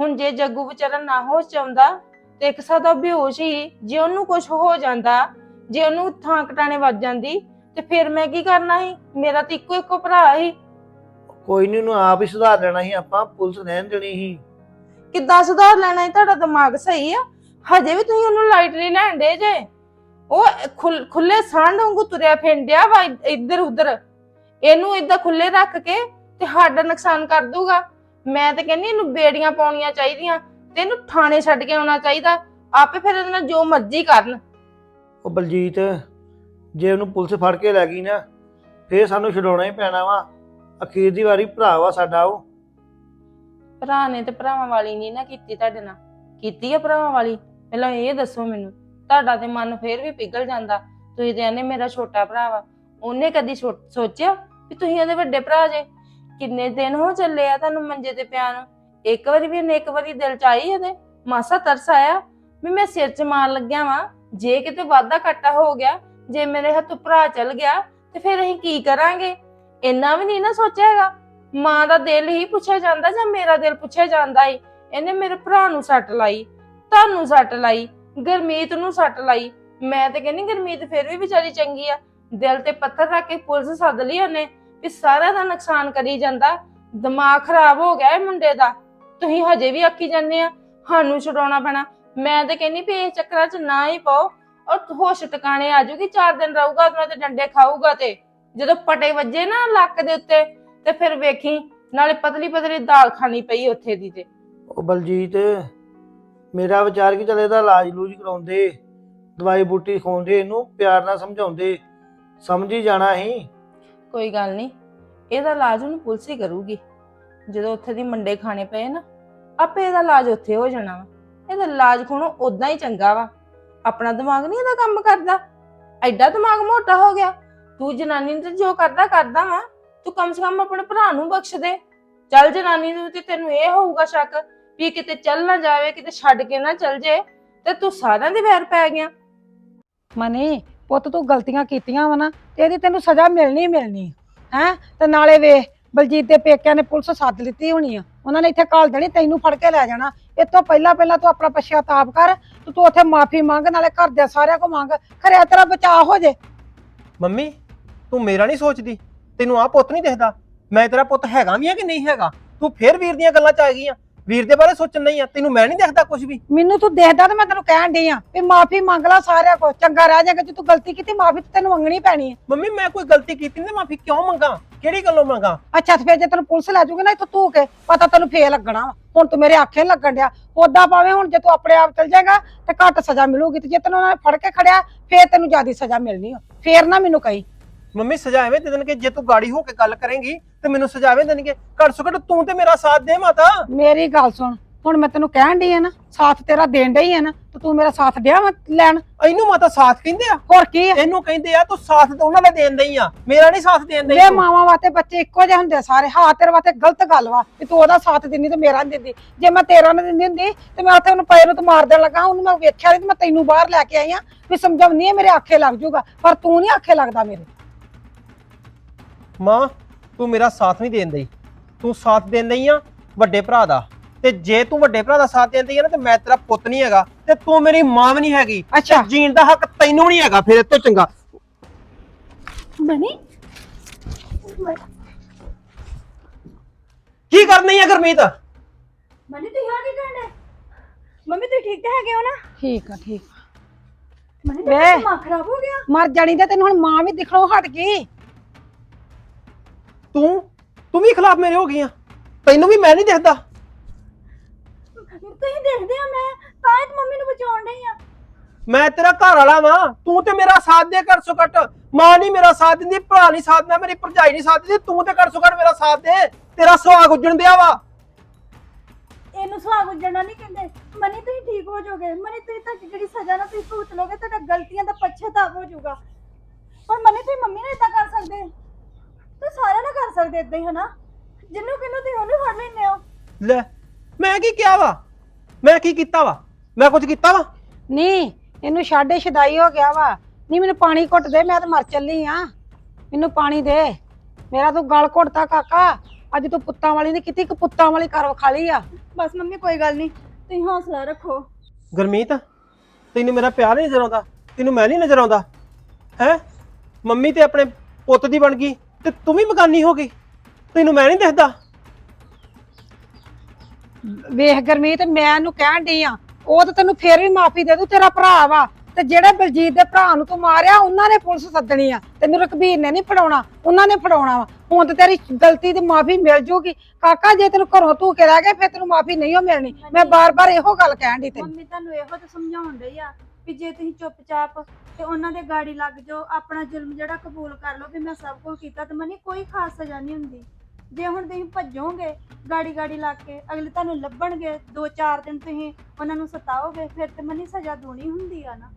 ਹੁਣ ਜੇ ਜੱਗੂ ਵਿਚਾਰਾ ਨਾ ਹੋਸ਼ ਚ ਆਉਂਦਾ ਤੇ ਇੱਕ ਸਾਦਾ ਬੇਹੋਸ਼ ਹੀ ਜੇ ਉਹਨੂੰ ਕੁਝ ਹੋ ਜਾਂਦਾ ਜੇ ਉਹਨੂੰ ਥਾਂ ਕਟਾਣੇ ਵੱਜ ਜਾਂਦੀ ਤੇ ਫਿਰ ਮੈਂ ਕੀ ਕਰਨਾ ਸੀ? ਮੇਰਾ ਤਾਂ ਇੱਕੋ ਇੱਕੋ ਭਰਾ ਸੀ। ਕੋਈ ਨਹੀਂ ਉਹਨੂੰ ਆਪ ਹੀ ਸੁਧਾਰ ਲੈਣਾ ਸੀ ਆਪਾਂ ਪੁਲਿਸ ਰਹਿਣ ਦੇਣੀ ਸੀ। ਕਿੱਦਾਂ ਸੁਧਾਰ ਲੈਣਾ ਹੈ ਤੁਹਾਡਾ ਦਿਮਾਗ ਸਹੀ ਆ? ਹਜੇ ਵੀ ਤੁਸੀਂ ਉਹਨੂੰ ਲਾਈਟਲੀ ਲੈਣ ਦੇ ਜੇ। ਉਹ ਖੁੱਲ- ਸਾਂਢ ਵਾਂਗੂ ਤੁਰਿਆ ਫਿਰਦਿਆ ਵਾ ਇੱਧਰ ਉੱਧਰ ਇਹਨੂੰ ਏਦਾਂ ਖੁੱਲੇ ਰੱਖ ਕੇ ਤੇ ਸਾਡਾ ਨੁਕਸਾਨ ਕਰ ਦੂਗਾ ਮੈਂ ਤਾਂ ਕਹਿੰਨੀ ਇਹਨੂੰ ਬੇੜੀਆਂ ਪਾਉਣੀਆਂ ਚਾਹੀਦੀਆਂ। ਤੇ ਇਹਨੂੰ ਥਾਣੇ ਛੱਡ ਕੇ ਆਉਣਾ ਚਾਹੀਦਾ ਆਪੇ ਫਿਰ ਇਹਦੇ ਨਾਲ ਜੋ ਮਰਜ਼ੀ ਕਰਨ। ਉਹ ਬਲਜੀਤ ਜੇ ਉਹਨੂੰ ਪੁਲਿਸ ਫੜ ਕੇ ਲੈ ਗਈ ਨਾ ਫੇਰ ਸਾਨੂੰ ਛਡਾਉਣਾ ਹੀ ਪੈਣਾ ਵਾ। ਅਖੀਰ ਦੀ ਵਾਰੀ ਭਰਾ ਵਾ ਸਾਡਾ ਉਹ। ਭਰਾ ਨੇ ਤੇ ਭਰਾਵਾਂ ਵਾਲੀ ਨਹੀਂ ਨਾ ਕੀਤੀ ਤੁਹਾਡੇ ਨਾਲ। ਕੀਤੀ ਆ ਭਰਾਵਾਂ ਵਾਲੀ? ਪਹਿਲਾਂ ਇਹ ਦੱਸੋ ਮੈਨੂੰ। ਤੁਹਾਡਾ ਤੇ ਮਨ ਫੇਰ ਵੀ ਪਿਘਲ ਜਾਂਦਾ। ਤੁਸੀਂ ਤੇ ਕਹਿੰਦੇ ਮੇਰਾ ਛੋਟਾ ਭਰਾ ਵਾ। ਉਹਨੇ ਕਦੀ ਸੋਚਿਆ ਵੀ ਤੁਸੀਂ ਇਹਦੇ ਵੱਡੇ ਭਰਾ ਜੇ? ਕਿੰਨੇ ਦਿਨ ਹੋ ਚੱਲੇ ਆ ਤੁਹਾਨੂੰ ਮੰਜੇ ਤੇ ਪਿਆ ਨੂੰ ਇੱਕ ਵਾਰੀ ਵੀ ਇਹਨੇ ਇੱਕ ਵਾਰੀ ਦਿਲ ਚ ਆਈ ਇਹਦੇ ਮਾਸਾ ਤਰਸ ਆਇਆ, ਵੀ ਮੈਂ ਸਿਰ ਚ ਮਾਰ ਲੱਗਿਆ ਵਾਂ, ਜੇ ਕਿਤੇ ਵਾਧਾ ਘਾਟਾ ਹੋ ਗਿਆ, ਜੇ ਮੇਰੇ ਹੱਥੋਂ ਭਰਾ ਚਲ ਗਿਆ, ਤੇ ਫਿਰ ਅਸੀਂ ਕੀ ਕਰਾਂਗੇ? ਇੰਨਾ ਵੀ ਨਹੀਂ ਨਾ ਸੋਚਿਆ ਹੈਗਾ। ਮਾਂ ਦਾ ਦਿਲ ਹੀ ਪੁੱਛਿਆ ਜਾਂਦਾ ਜਾਂ ਮੇਰਾ ਦਿਲ ਪੁੱਛਿਆ ਜਾਂਦਾ ਏ ਇਹਨੇ ਮੇਰੇ ਭਰਾ ਨੂੰ ਸੱਟ ਲਾਈ, ਤੁਹਾਨੂੰ ਸੱਟ ਲਾਈ, ਗਰਮੀਤ ਨੂੰ ਸੱਟ ਲਾਈ। ਮੈਂ ਤੇ ਕਹਿੰਨੀ ਗਰਮੀਤ ਫਿਰ ਵੀ ਵਿਚਾਰੀ ਚੰਗੀ ਆ। ਦਿਲ ਤੇ ਪੱਥਰ ਰੱਖ ਕੇ ਪੁਲਿਸ ਸੱਦ ਲਈ ਉਹਨੇ, ਵੀ ਸਾਰਾ ਦਾ ਨੁਕਸਾਨ ਕਰੀ ਜਾਂਦਾ। ਦਿਮਾਗ ਖਰਾਬ ਹੋ ਗਿਆ ਇਹ ਮੁੰਡੇ ਦਾ। ਤੁਸੀਂ ਹਜੇ ਵੀ ਆਖੀ ਜਾਂਦੇ ਆ ਸਾਨੂੰ ਛਡਾਉਣਾ ਪੈਣਾ। ਮੈਂ ਤੇ ਕਹਿੰਨੀ ਵੀ ਚੱਕਰਾਂ 'ਚ ਨਾ ਹੀ ਪਾਓ। ਔਰ ਹੋਸ਼ ਟਿਕਾਣੇ ਆ ਜਾਊਗੀ ਚਾਰ ਦਿਨ ਰਹੂਗਾ ਉਹਨਾਂ ਤੇ ਡੰਡੇ ਖਾਊਗਾ ਤੇ। ਜਦੋਂ ਪਟੇ ਵੱਜੇ ਨਾ ਲੱਕ ਦੇ ਉੱਤੇ ਤੇ ਫਿਰ ਵੇਖੀ ਨਾਲੇ ਪਤਲੀ ਪਤਲੀ ਦਾਲ ਖਾਣੀ ਪਈ ਉੱਥੇ ਦੀ ਤੇ ਉਹ ਬਲਜੀਤ ਮੇਰਾ ਵਿਚਾਰ ਕੀ ਚੱਲ ਇਹਦਾ ਇਲਾਜ ਲੂਜ ਕਰਾਉਂਦੇ ਦਵਾਈ ਬੂਟੀ ਖਵਾਉਂਦੇ ਇਹਨੂੰ ਪਿਆਰ ਨਾਲ ਸਮਝਾਉਂਦੇ। ਸਮਝ ਹੀ ਜਾਣਾ ਸੀ ਕੋਈ ਗੱਲ ਨਹੀਂ ਇਹਦਾ ਇਲਾਜ ਉਹਨੂੰ ਪੁਲਿਸ ਹੀ ਕਰੂਗੀ। ਜਦੋਂ ਉੱਥੇ ਦੀ ਮੰਡੇ ਖਾਣੇ ਪਏ ਨਾ ਆਪੇ ਇਹਦਾ ਇਲਾਜ ਉੱਥੇ ਹੋ ਜਾਣਾ ਵਾ। ਇਹਦਾ ਇਲਾਜ ਖੋਣੋ ਉਦਾਂ ਹੀ ਚੰਗਾ ਵਾ। ਆਪਣਾ ਦਿਮਾਗ ਨਹੀਂ ਇਹਦਾ ਕੰਮ ਕਰਦਾ। ਐਡਾ ਦਿਮਾਗ ਮੋਟਾ ਹੋ ਗਿਆ। ਤੂੰ ਜਨਾਨੀ ਨੂੰ ਜੋ ਕਰਦਾ ਕਰਦਾ ਵਾ। ਤੂੰ ਕਮ ਸੇ ਕਮ ਆਪਣੇ ਭਰਾ ਨੂੰ ਬਖਸ਼ ਦੇ। ਚੱਲ ਜਨਾਨੀ ਦੇ ਉੱਤੇ ਤੈਨੂੰ ਇਹ ਹੋਊਗਾ ਸ਼ੱਕ ਵੀ ਕਿਤੇ ਚੱਲ ਨਾ ਜਾਵੇ, ਕਿਤੇ ਛੱਡ ਕੇ ਨਾ ਚੱਲ ਜੇ, ਤੇ ਤੂੰ ਸਾਰਿਆਂ ਦੇ ਵੈਰ ਪੈ ਗਿਆ। ਮਨੀ, ਪੁੱਤ ਤੂੰ ਗਲਤੀਆਂ ਕੀਤੀਆਂ ਵਾ ਨਾ, ਤੇ ਇਹਦੀ ਤੈਨੂੰ ਸਜ਼ਾ ਮਿਲਣੀ ਹੀ ਮਿਲਣੀ। ਹੈ? ਤੇ ਨਾਲੇ ਵੇਖ, ਬਲਜੀਤ ਦੇ ਪੇਕਿਆਂ ਨੇ ਪੁਲਿਸ ਸੱਦ ਲਿੱਤੀ ਹੋਣੀ ਆ। ਉਹਨਾਂ ਨੇ ਇੱਥੇ ਕਾਲ ਦੇਣੀ, ਤੈਨੂੰ ਫੜ ਕੇ ਲੈ ਜਾਣਾ। ਇਹ ਤੋਂ ਪਹਿਲਾਂ ਪਹਿਲਾਂ ਤੂੰ ਆਪਣਾ ਪਛਤਾਪ ਕਰ, ਤੇ ਤੂੰ ਉੱਥੇ ਮਾਫੀ ਮੰਗ, ਨਾਲੇ ਘਰ ਦੇ ਸਾਰਿਆਂ ਕੋ ਮੰਗ। ਖਰਿਆ ਤੇਰਾ ਬਚਾਅ ਹੋ ਜੇ। ਮੰਮੀ, ਤੂੰ ਮੇਰਾ ਨਹੀਂ ਸੋਚਦੀ। ਤੈਨੂੰ ਆ ਪੁੱਤ ਨਹੀਂ ਦਿਖਦਾ। ਮੈਂ ਤੇਰਾ ਪੁੱਤ ਹੈਗਾ ਵੀ ਆ ਕਿ ਨਹੀਂ ਹੈਗਾ? ਤੂੰ ਫੇਰ ਵੀਰ ਦੀਆਂ ਗੱਲਾਂ ਚ ਆ ਗਈ ਆ। ਵੀਰ ਦੇ ਬਾਰੇ ਸੋਚਣ ਨਹੀਂ ਆ ਤੈਨੂੰ ਮੈਂ ਨਹੀਂ ਦਿਖਦਾ ਕੁਝ ਵੀ। ਮੈਨੂੰ ਤੂੰ ਦੇਖਦਾ ਤੇ ਮੈਂ ਤੈਨੂੰ ਕਹਿਣ ਡਈ ਆ ਵੀ ਮਾਫੀ ਮੰਗ ਲੈ ਸਾਰਿਆਂ ਕੋ ਚੰਗਾ ਰਹਿ ਜਾਏਗਾ ਜੇ ਤੂੰ ਗਲਤੀ ਕੀਤੀ ਮਾਫੀ ਤੈਨੂੰ ਮੰਗਣੀ ਪੈਣੀ ਹੈ ਮੰਮੀ ਮੈਂ ਕੋਈ ਗਲਤੀ ਕੀਤੀ ਨਹੀਂ ਮਾਫੀ ਕਿਉਂ ਮੰਗਾ? ਕਿਹੜੀ ਗੱਲੋਂ ਮੰਗਾ? ਅੱਛਾ ਤੇ ਫੇਰ ਜੇ ਤੈਨੂੰ ਪੁਲਿਸ ਲੈ ਜੂਗੀ ਨਾ ਇੱਥੋਂ ਤੂੰ ਕੇ ਪਤਾ ਤੈਨੂੰ ਫੇਰ ਲੱਗਣਾ ਵਾ। ਹੁਣ ਤੂੰ ਮੇਰੇ ਆਖੇ ਨੀ ਲੱਗਣ ਡਿਆ। ਉਦਾਂ ਭਾਵੇਂ ਹੁਣ ਜੇ ਤੂੰ ਆਪਣੇ ਆਪ ਚਲ ਜਾਏਗਾ ਤੇ ਘੱਟ ਸਜ਼ਾ ਮਿਲੂਗੀ ਤੇ ਜੇ ਤੈਨੂੰ ਉਹਨਾਂ ਨੇ ਫੜ ਕੇ ਖੜਿਆ ਫੇਰ ਤੈਨੂੰ ਜ਼ਿਆਦਾ ਸਜ਼ਾ ਮਿਲਣੀ ਆ। ਫੇਰ ਨਾ ਮੈਨੂੰ ਕਹੀ। ਮੰਮੀ ਸਜ਼ਾ ਐਵੇਂ ਦੇ ਦੇਣਗੇ ਜੇ ਤੂੰ ਗਾੜੀ ਹੋ ਕੇ ਗੱਲ ਕਰੇਂਗੀ ਤੇ ਮੈਨੂੰ ਸਜ਼ਾ ਐਵੇਂ ਦੇਣਗੇ। ਘੱਟ ਸੋ ਘੱਟ ਤੂੰ ਤੇ ਮੇਰਾ ਸਾਥ ਦੇ ਮਾਤਾ। ਮੇਰੀ ਗੱਲ ਸੁਣ ਹੁਣ ਮੈਂ ਤੈਨੂੰ ਕਹਿਣ ਡਈ ਆ ਨਾ ਸਾਥ ਤੇਰਾ ਦੇਣ ਡਈ ਆ ਨਾ ਤੇ ਤੂੰ ਮੇਰਾ ਸਾਥ ਦਿਆ ਵਾ ਲੈਣ। ਇਹਨੂੰ ਮਾਤਾ ਸਾਥ ਕਹਿੰਦੇ ਆ? ਹੋਰ ਕੀ ਆ? ਇਹਨੂੰ ਕਹਿੰਦੇ ਆ ਤੂੰ ਸਾਥ ਤਾਂ ਉਹਨਾਂ ਦਾ ਦੇਣ ਦਈ ਆ। ਮੇਰਾ ਨਹੀਂ ਸਾਥ ਦੇਣ ਦਈ ਵੇ ਤੂੰ। ਮਾਵਾਂ ਵਾਸਤੇ ਬੱਚੇ ਇੱਕੋ ਜਿਹੇ ਹੁੰਦੇ ਆ ਸਾਰੇ। ਹਾਂ ਤੇਰੇ ਵਾਸਤੇ ਗਲਤ ਗੱਲ ਵਾ ਕਿ ਤੂੰ ਉਹਦਾ ਸਾਥ ਦਿੰਦੀ ਤੇ ਮੇਰਾ ਨਹੀਂ ਦਿੰਦੀ। ਜੇ ਮੈਂ ਤੇਰਾ ਨਹੀਂ ਦਿੰਦੀ ਹੁੰਦੀ ਤੇ ਮੈਂ ਉੱਥੇ ਉਹਨੂੰ ਪਏ ਨੂੰ ਤੇ ਮਾਰ ਦੇਣ ਲੱਗਾ। ਉਹਨੂੰ ਮੈਂ ਵੇਖਿਆ ਨਹੀਂ ਤੇ ਮੈਂ ਤੈਨੂੰ ਬਾਹਰ ਲੈ ਕੇ ਆਈ ਆ। ਵੀ ਸਮਝਾਉਣੀ ਆ ਮੇਰੇ ਆਖੇ ਲੱਗ ਜਾਊਗਾ। ਪਰ ਤੂੰ ਨਹੀਂ ਆਖੇ ਲੱਗਦਾ ਮੇਰੇ ਮਾਂ ਤੂੰ ਮੇਰਾ ਸਾਥ ਨਹੀਂ ਦੇਣ ਦਈ। ਤੂੰ ਸਾਥ ਦੇਣ ਦਈ ਆ ਵੱਡੇ ਭਰਾ ਦਾ। ਤੇ ਜੇ ਤੂੰ ਵੱਡੇ ਭਰਾ ਦਾ ਸਾਥ ਦੇਣ ਦਈ ਆ ਨਾ ਤੇ ਮੈਂ ਤੇਰਾ ਪੁੱਤ ਨਹੀਂ ਹੈਗਾ। ਤੇ ਤੂੰ ਮੇਰੀ ਮਾਂ ਵੀ ਨਹੀਂ ਹੈਗੀ। ਅੱਛਾ। ਤੇ ਜੀਣ ਦਾ ਹੱਕ ਤੈਨੂੰ ਨਹੀਂ ਹੈਗਾ ਫਿਰ ਇਹ ਤੋਂ ਚੰਗਾ। ਮਨੀ ਕੀ ਕਰਨੀ ਹੈ ਗੁਰਮੀਤ? ਮਨੀ ਤੁਸੀਂ ਆ ਕੀ ਕਰਨਾ ਮੰਮੀ ਤੁਸੀਂ ਠੀਕ ਤਾਂ ਹੈਗੇ ਹੋ ਨਾ? ਠੀਕ ਆ ਠੀਕ ਆ। ਤੇਰਾ ਦਿਮਾਗ ਖਰਾਬ ਹੋ ਗਿਆ। ਮਰ ਜਾਣੀ ਤੇ ਤੈਨੂੰ ਹੁਣ ਮਾਂ ਵੀ ਦਿਖਣੋਂ ਹਟ ਗਈ। ਤੂੰ ਤੂੰ ਵੀ ਖਿਲਾਫ ਮੇਰੇ ਹੋ ਗਈਆਂ। ਤੈਨੂੰ ਵੀ ਮੈਂ ਨਹੀਂ ਦਿਖਦਾ। ਤੁਸੀਂ ਦੇਖਦੇ ਆ ਮੈਂ ਤਾਂ ਹੀ ਤਾਂ ਮੰਮੀ ਨੂੰ ਬਚਾਉਣ ਡਈ ਆ। ਮੈਂ ਤੇਰਾ ਘਰ ਵਾਲਾ ਵਾਂ। ਤੂੰ ਤੇ ਮੇਰਾ ਸਾਥ ਦੇ ਕਰ ਸੋ ਘੱਟ ਮਾਂ ਨਹੀਂ ਮੇਰਾ ਸਾਥ ਦਿੰਦੀ ਭਰਾ ਨਹੀਂ ਸਾਥ ਦਿੰਦਾ ਮੇਰੀ ਭਰਜਾਈ ਨਹੀਂ ਸਾਥ ਦਿੰਦੀ। ਤੂੰ ਤੇ ਕਰ ਸੋ ਘੱਟ ਮੇਰਾ ਸਾਥ ਦੇ। ਤੇਰਾ ਸੁਹਾਗ ਉੱਜਣ ਦਿਆ ਵਾ। ਇਹਨੂੰ ਸੁਹਾਗ ਉੱਜਣਾ ਨਹੀਂ ਕਹਿੰਦੇ। ਮਨੀ ਤੁਸੀਂ ਠੀਕ ਹੋ ਜਾਓਗੇ? ਮਨੀ ਤੁਸੀਂ ਤਾਂ ਜਿਹੜੀ ਸਜ਼ਾ ਨਾ ਤੁਸੀਂ ਭੁਗਤ ਲੋਗੇ ਤੁਹਾਡਾ ਗਲਤੀਆਂ ਦਾ ਪਛਤਾਵਾ ਹੋ ਜਾਊਗਾ। ਪਰ ਮਨੀ ਤੁਸੀਂ ਮੰਮੀ ਨਾਲ ਇਦਾਂ ਕਰ ਸਕਦੇ ਤੁਸੀਂ ਸਾਰਿਆਂ ਨਾਲ ਕਰ ਸਕਦੇ ਇਦਾਂ ਹੀ ਹਨਾ? ਜਿੰਨੂੰ ਕਿੰਨੂੰ ਤੁਸੀਂ ਉਹਨੂੰ ਫੜ ਲੈਂਦੇ ਹੋ? ਲੈ ਮੈਂ ਕੀ ਕਿਹਾ ਵਾ? ਮੈਂ ਕੀ ਕੀਤਾ ਵਾ? ਮੈਂ ਕੁਝ ਕੀਤਾ ਵਾ? ਨਹੀਂ ਇਹਨੂੰ ਛਾੜੇ ਛਦਾਈ ਹੋ ਗਿਆ ਵਾ। ਨਹੀਂ ਮੈਨੂੰ ਪਾਣੀ ਘੁੱਟ ਦੇ ਮੈਂ ਤਾਂ ਮਰ ਚੱਲੀ ਆ। ਮੈਨੂੰ ਪਾਣੀ ਦੇ। ਮੇਰਾ ਤੂੰ ਗਲ ਘੁੱਟਤਾ ਕਾਕਾ। ਅੱਜ ਤੂੰ ਪੁੱਤਾਂ ਵਾਲੀ ਨਹੀਂ ਕੀਤੀ ਇੱਕ ਪੁੱਤਾਂ ਵਾਲੀ ਕਰ ਵਿਖਾ ਲਈ ਆ। ਬਸ ਮੰਮੀ ਕੋਈ ਗੱਲ ਨਹੀਂ। ਤੁਸੀਂ ਹੌਸਲਾ ਰੱਖੋ। ਗੁਰਮੀਤ ਤੈਨੂੰ ਮੇਰਾ ਪਿਆਰ ਨਹੀਂ ਨਜ਼ਰ ਆਉਂਦਾ? ਤੈਨੂੰ ਮੈਂ ਨਹੀਂ ਨਜ਼ਰ ਆਉਂਦਾ? ਹੈ? ਮੰਮੀ ਤੇ ਆਪਣੇ ਪੁੱਤ ਦੀ ਬਣ ਗਈ। ਤੇ ਤੂੰ ਵੀ ਮਕਾਨੀ ਹੋ ਗਈ। ਤੈਨੂੰ ਮੈਂ ਨਹੀਂ ਦਿਖਦਾ। ਵੇਖ ਗਰਮੀਤ ਮੈਂ ਇਹਨੂੰ ਕਹਿਣ ਡਈ ਆ ਉਹ ਤਾਂ ਤੈਨੂੰ ਫੇਰ ਵੀ ਮਾਫੀ ਦੇ ਦੂ ਤੇਰਾ ਭਰਾ ਵਾ। ਤੇ ਜਿਹੜੇ ਬਲਜੀਤ ਦੇ ਭਰਾ ਨੂੰ ਤੂੰ ਮਾਰਿਆ ਉਹਨਾਂ ਨੇ ਪੁਲਿਸ ਸੱਦਣੀ ਆ। ਤੈਨੂੰ ਰਕਬੀਰ ਨੇ ਨਹੀਂ ਫੜਾਉਣਾ ਉਹਨਾਂ ਨੇ ਫੜਾਉਣਾ ਵਾ। ਹੁਣ ਤੇ ਤੇਰੀ ਗਲਤੀ ਦੀ ਮਾਫੀ ਮਿਲ ਜੂਗੀ। ਕਾਕਾ ਜੇ ਤੈਨੂੰ ਘਰੋਂ ਤੂੰ ਕੇ ਰਹਿ ਗਿਆ ਫਿਰ ਤੈਨੂੰ ਮਾਫੀ ਨਹੀਂ ਓ ਮਿਲਣੀ। ਮੈਂ ਬਾਰ-ਬਾਰ ਇਹੋ ਗੱਲ ਕਹਿਣ ਡਈ ਤੈਨੂੰ। ਮੰਮੀ ਤੁਹਾਨੂੰ ਇਹੋ ਤਾਂ ਸਮਝਾਉਣ ਡਈ ਆ। ਵੀ ਜੇ ਤੁਸੀਂ ਚੁੱਪਚਾਪ ਤੇ ਉਹਨਾਂ ਦੇ ਗਾੜੀ ਲੱਗ ਜਾਓ ਆਪਣਾ ਜ਼ੁਲਮ ਜਿਹੜਾ ਕਬੂਲ ਕਰ ਲਓ ਵੀ ਮੈਂ ਸਭ ਕੁਝ ਕੀਤਾ ਤੇ ਮਨੀ ਕੋਈ ਖਾਸ ਸਜ਼ਾ ਨਹੀਂ ਹੁੰਦੀ। ਜੇ ਹੁਣ ਤੁਸੀਂ ਭੱਜੋਗੇ ਗਾੜੀ ਗਾੜੀ ਲੱਗ ਕੇ ਅਗਲੇ ਤੁਹਾਨੂੰ ਲੱਭਣਗੇ 2-4 ਦਿਨ ਤੁਸੀਂ ਉਹਨਾਂ ਨੂੰ ਸਤਾਓਗੇ ਫਿਰ ਤੇ ਮਨੀ ਸਜ਼ਾ ਦੂਣੀ ਹੁੰਦੀ ਆ ਨਾ।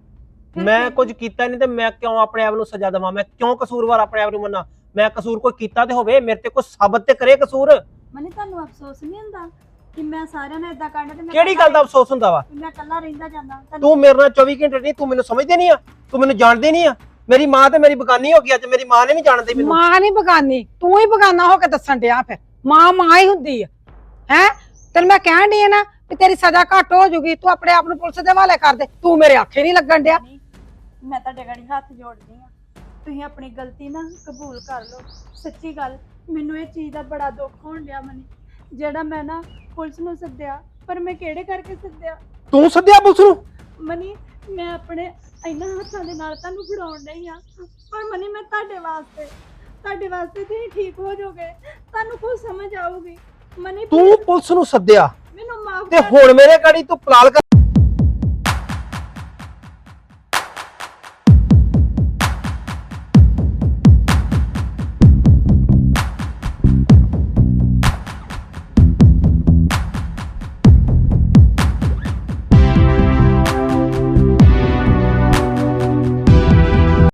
ਫਿਰ ਮੈਂ ਕੁਝ ਕੀਤਾ ਨਹੀਂ ਤੇ ਮੈਂ ਕਿਉਂ ਆਪਣੇ ਆਪ ਨੂੰ ਸਜ਼ਾ ਦੇਵਾਂ? ਮੈਂ ਕਿਉਂ ਕਸੂਰਵਾਰ ਆਪਣੇ ਆਪ ਨੂੰ ਮੰਨਾਂ? ਮੈਂ ਕਸੂਰ ਕੋਈ ਕੀਤਾ ਤੇ ਹੋਵੇ ਮੇਰੇ ਤੇ ਕੋਈ ਸਾਬਤ ਤੇ ਕਰੇ ਕਸੂਰ? ਮਨੀ ਤੁਹਾਨੂੰ ਅਫਸੋਸ ਨਹੀਂ ਹੁੰਦਾ? ਕਿ ਮੈਂ ਸਾਰਿਆਂ ਨਾਲ ਇਦਾਂ ਕਰਨਾ ਤੇ ਮੈਂ ਕਿਹੜੀ ਗੱਲ ਦਾ ਅਫਸੋਸ ਹੁੰਦਾ ਵਾ? ਮੈਂ ਇਕੱਲਾ ਰਹਿੰਦਾ ਜਾਂਦਾ ਤੂੰ ਮੇਰੇ ਨਾਲ 24 ਘੰਟੇ ਨਹੀਂ ਤੂੰ ਮੈਨੂੰ ਸਮਝਦੇ ਨਹੀਂ ਆ ਤੂੰ ਮੈਨੂੰ ਜਾਣਦੇ ਨਹੀਂ ਆ। ਮੇਰੀ ਮਾਂ ਤੇ ਮੇਰੀ ਬਗਾਨੀ ਹੋ ਗਈ ਅੱਜ ਮੇਰੀ ਮਾਂ ਨੇ ਨਹੀਂ ਜਾਣਦੇ ਮੈਨੂੰ। ਮਾਂ ਨਹੀਂ ਬਗਾਨੀ ਤੂੰ ਹੀ ਬਗਾਨਾ ਹੋ ਕੇ ਦੱਸਣ ਡਿਆ ਫਿਰ। ਮਾਂ ਮਾਂ ਹੀ ਹੁੰਦੀ ਆ ਹੈ? ਤੈਨੂੰ ਮੈਂ ਕਹਿਣ ਡਈ ਆ ਨਾ ਵੀ ਤੇਰੀ ਸਜ਼ਾ ਘੱਟ ਹੋ ਜੂਗੀ ਤੂੰ ਆਪਣੇ ਆਪ ਨੂੰ ਪੁਲਿਸ ਦੇ ਹਵਾਲੇ ਕਰ ਦੇ ਤੂੰ ਮੇਰੇ ਆਖੇ ਨਹੀਂ ਲੱਗਣ ਡਿਆ। ਨਹੀਂ, ਮੈਂ ਤੁਹਾਡੇ ਗਾੜੀ ਹੱਥ ਜੋੜਦੀ ਆ। ਤੁਸੀਂ ਆਪਣੀ ਗਲਤੀ ਨਾ ਕਬੂਲ ਕਰ ਲਓ। ਸੱਚੀ ਗੱਲ ਮੈਨੂੰ ਇਹ ਚੀਜ਼ ਦਾ ਬੜਾ ਦੁੱਖ ਹੋਣ ਡਿਆ ਮਨੀ। ਜਿਹੜਾ ਮੈਂ ਨਾ ਪੁਲਿਸ ਨੂੰ ਸੱਦਿਆ ਪਰ ਮੈਂ ਕਿਹੜੇ ਕਰਕੇ ਸੱਦਿਆ? ਤੂੰ ਸੱਦਿਆ ਪੁਲਿਸ ਨੂੰ? ਮਨੀ ਮੈਂ ਆਪਣੇ ਇਹਨਾਂ ਹੱਥਾਂ ਦੇ ਨਾਲ ਤੁਹਾਨੂੰ ਫੜਾਉਣ ਨਹੀਂ ਆ ਪਰ ਮਨੀ ਮੈਂ ਤੁਹਾਡੇ ਵਾਸਤੇ ਤੁਹਾਡੇ ਵਾਸਤੇ ਤੁਸੀਂ ਠੀਕ ਹੋ ਜਾਓਗੇ। ਤੁਹਾਨੂੰ ਕੁਝ ਸਮਝ ਆਊਗੀ। ਮਨੀ ਤੂੰ ਪੁਲਿਸ ਨੂੰ ਸੱਦਿਆ। ਮੈਨੂੰ ਮਾਫ ਤੇ ਹੁਣ ਮੇਰੇ ਗਾੜੀ ਤੂੰ ਪਲਾਲ ਕਰ